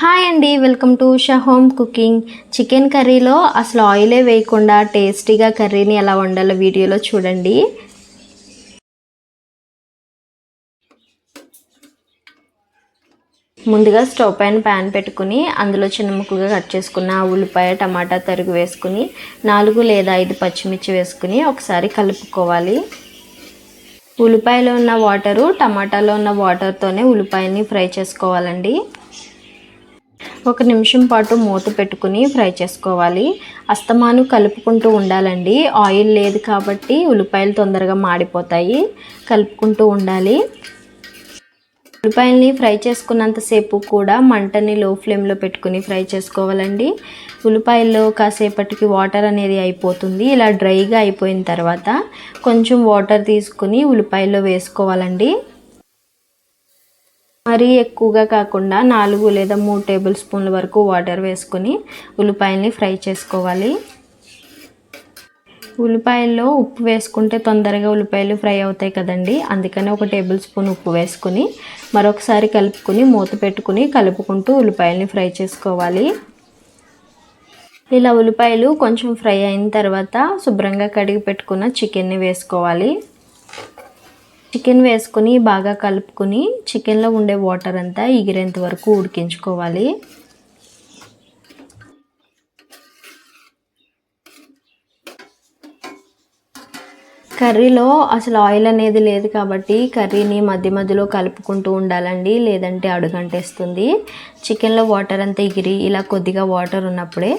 Hi అండి welcome to Usha home cooking. Chicken కర్రీలో అసలు ఆయిలే వేయకుండా టేస్టీగా కర్రీని ఎలా వండాలో వీడియోలో చూడండి. ముందుగా స్టవ్ పైన ప్యాన్ పెట్టుకుని అందులో చిన్న ముక్కలుగా కట్ చేసుకున్న ఉల్లిపాయ టమాటా తరుగు వేసుకుని నాలుగు లేదా ఐదు పచ్చిమిర్చి వేసుకుని ఒకసారి కలుపుకోవాలి. ఉల్లిపాయలో ఉన్న వాటరు టమాటాలో ఉన్న వాటర్తోనే ఉల్లిపాయని ఫ్రై చేసుకోవాలండి. ఒక నిమిషం పాటు మూత పెట్టుకుని ఫ్రై చేసుకోవాలి. అస్తమాను కలుపుకుంటూ ఉండాలండి. ఆయిల్ లేదు కాబట్టి ఉల్లిపాయలు తొందరగా మాడిపోతాయి. కలుపుకుంటూ ఉండాలి. ఉల్లిపాయల్ని ఫ్రై చేసుకున్నంతసేపు కూడా మంటని లో ఫ్లేమ్లో పెట్టుకుని ఫ్రై చేసుకోవాలండి. ఉల్లిపాయల్లో కాసేపటికి వాటర్ అనేది అయిపోతుంది. ఇలా డ్రైగా అయిపోయిన తర్వాత కొంచెం వాటర్ తీసుకుని ఉల్లిపాయల్లో వేసుకోవాలండి. మరీ ఎక్కువగా కాకుండా నాలుగు లేదా మూడు టేబుల్ స్పూన్ల వరకు వాటర్ వేసుకొని ఉల్లిపాయల్ని ఫ్రై చేసుకోవాలి. ఉల్లిపాయల్లో ఉప్పు వేసుకుంటే తొందరగా ఉల్లిపాయలు ఫ్రై అవుతాయి కదండి. అందుకని ఒక టేబుల్ స్పూన్ ఉప్పు వేసుకుని మరొకసారి కలుపుకొని మూత పెట్టుకుని కలుపుకుంటూ ఉల్లిపాయల్ని ఫ్రై చేసుకోవాలి. ఇలా ఉల్లిపాయలు కొంచెం ఫ్రై అయిన తర్వాత శుభ్రంగా కడిగి పెట్టుకున్న చికెన్ని వేసుకోవాలి. చికెన్ వేసుకొని బాగా కలుపుకొని చికెన్లో ఉండే వాటర్ అంతా ఎగిరేంత వరకు ఉడికించుకోవాలి. కర్రీలో అసలు ఆయిల్ అనేది లేదు కాబట్టి కర్రీని మధ్య మధ్యలో కలుపుకుంటూ ఉండాలండి లేదంటే అడుగంటేస్తుంది. చికెన్లో వాటర్ అంతా ఎగిరి ఇలా కొద్దిగా వాటర్ ఉన్నప్పుడే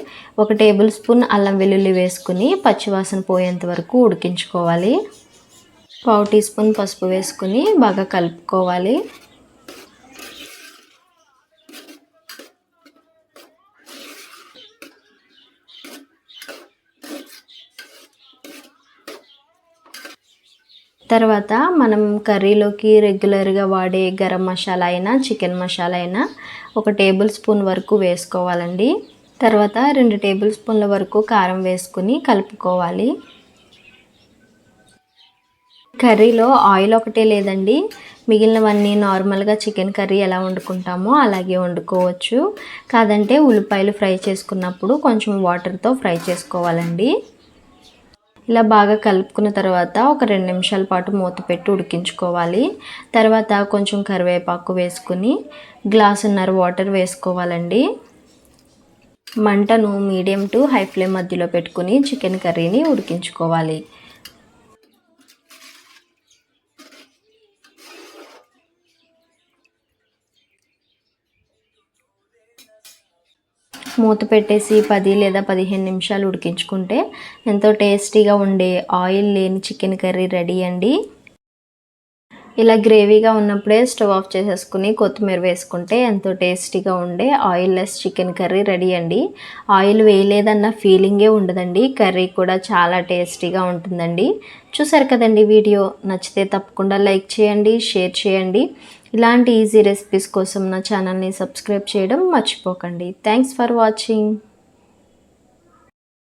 ఒక టేబుల్ స్పూన్ అల్లం వెల్లుల్లి వేసుకుని పచ్చివాసన పోయేంత వరకు ఉడికించుకోవాలి. పావు టీ స్పూన్ పసుపు వేసుకుని బాగా కలుపుకోవాలి. తర్వాత మనం కర్రీలోకి రెగ్యులర్గా వాడే గరం మసాలా అయినా చికెన్ మసాలా అయినా ఒక టేబుల్ స్పూన్ వరకు వేసుకోవాలండి. తర్వాత రెండు టేబుల్ స్పూన్ల వరకు కారం వేసుకుని కలుపుకోవాలి. కర్రీలో ఆయిల్ ఒకటే లేదండి. మిగిలినవన్నీ నార్మల్గా చికెన్ కర్రీ ఎలా వండుకుంటామో అలాగే వండుకోవచ్చు. కాదంటే ఉల్లిపాయలు ఫ్రై చేసుకున్నప్పుడు కొంచెం వాటర్తో ఫ్రై చేసుకోవాలండి. ఇలా బాగా కలుపుకున్న తర్వాత ఒక రెండు నిమిషాల పాటు మూత పెట్టి ఉడికించుకోవాలి. తర్వాత కొంచెం కరివేపాకు వేసుకుని గ్లాసున్నర వాటర్ వేసుకోవాలండి. మంటను మీడియం టు హై ఫ్లేమ్ మధ్యలో పెట్టుకుని చికెన్ కర్రీని ఉడికించుకోవాలి. మూత పెట్టేసి పది లేదా పదిహేను నిమిషాలు ఉడికించుకుంటే ఎంతో టేస్టీగా ఉండే ఆయిల్ లేని చికెన్ కర్రీ రెడీ అండి. ఇలా గ్రేవీగా ఉన్నప్పుడే స్టవ్ ఆఫ్ చేసేసుకుని కొత్తిమీర వేసుకుంటే ఎంతో టేస్టీగా ఉండే oil less chicken curry ready అండి. ఆయిల్ వేయలేదన్న ఫీలింగే ఉండదండి. కర్రీ కూడా చాలా టేస్టీగా ఉంటుందండి. చూసారు కదండి వీడియో? నచ్చితే తప్పకుండా లైక్ చేయండి షేర్ చేయండి. ఇలాంటి ఈజీ రెసిపీస్ కోసం నా ఛానల్ని సబ్స్క్రైబ్ చేయడం మర్చిపోకండి. Thanks for watching